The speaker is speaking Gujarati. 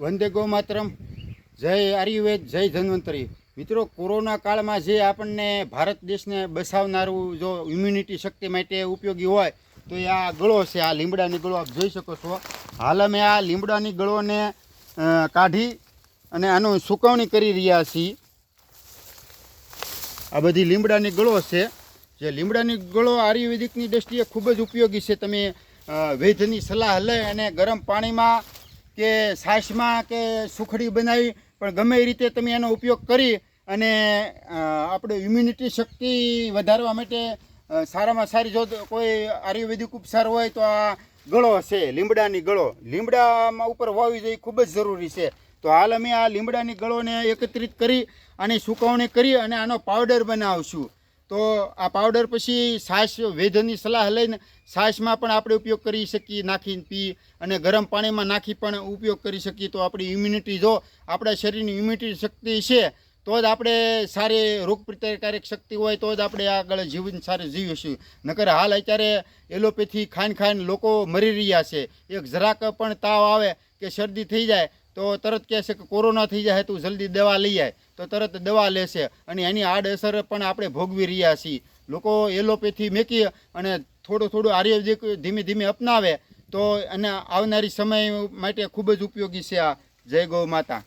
વંદે ગો માતરમ જય આયુર્વેદ, જય ધન્વંતરી. મિત્રો, કોરોના કાળમાં જે આપણને ભારત દેશને બસાવનારું જો ઇમ્યુનિટી શક્તિ માટે ઉપયોગી હોય, તો એ આ ગળો છે, આ લીમડાની ગળો, આપ જોઈ શકો છો. હાલ અમે આ લીમડાની ગળોને કાઢી અને આનું સુકવણી કરી રહ્યા છીએ. આ બધી લીમડાની ગળો છે. જે લીમડાની ગળો આયુર્વેદિકની દ્રષ્ટિએ ખૂબ જ ઉપયોગી છે. તમે વૈદ્યની સલાહ લઈ અને ગરમ પાણીમાં કે છાશમાં કે સુખડી બનાવી, પણ ગમે એ રીતે તમે એનો ઉપયોગ કરી અને આપણે ઇમ્યુનિટી શક્તિ વધારવા માટે સારામાં સારી જો કોઈ આયુર્વેદિક ઉપચાર હોય તો આ ગળો છે લીમડાની ગળો. લીમડામાં ઉપર વાવી જોઈએ ખૂબ જ જરૂરી છે. તો હાલ અમે આ લીમડાની ગળોને એકત્રિત કરી અને સુકવણી કરી અને આનો પાવડર બનાવશું. તો આ પાવડર પછી છાશ વેધની સલાહ લઈને છાશમાં પણ આપણે ઉપયોગ કરી શકીએ નાખીને પી અને ગરમ પાણીમાં નાખી પણ ઉપયોગ કરી શકીએ. તો આપણી ઇમ્યુનિટી જો આપણા શરીરની ઇમ્યુનિટી શક્તિ છે, તો જ આપણે સારી રોગ પ્રતિકારક શક્તિ હોય, તો જ આપણે આગળ જીવન સારું જીવીશું. નકર હાલ અત્યારે એલોપેથી ખાઈને ખાઈને લોકો મરી રહ્યા છે. એક જરાક પણ તાવ આવે કે શરદી થઈ જાય તો તરત કહે છે કે કોરોના થઈ જાય તું જલ્દી દવા લઈ આય. તો તરત દવા લેશે અને એની આડઅસર પણ આપણે ભોગવી રહ્યા છીએ. લોકો એલોપેથી મેકી અને થોડું થોડું આયુર્વેદિક ધીમે ધીમે અપનાવે તો એને આવનારી સમય માટે ખૂબ જ ઉપયોગી છે આ જય ગૌ માતા.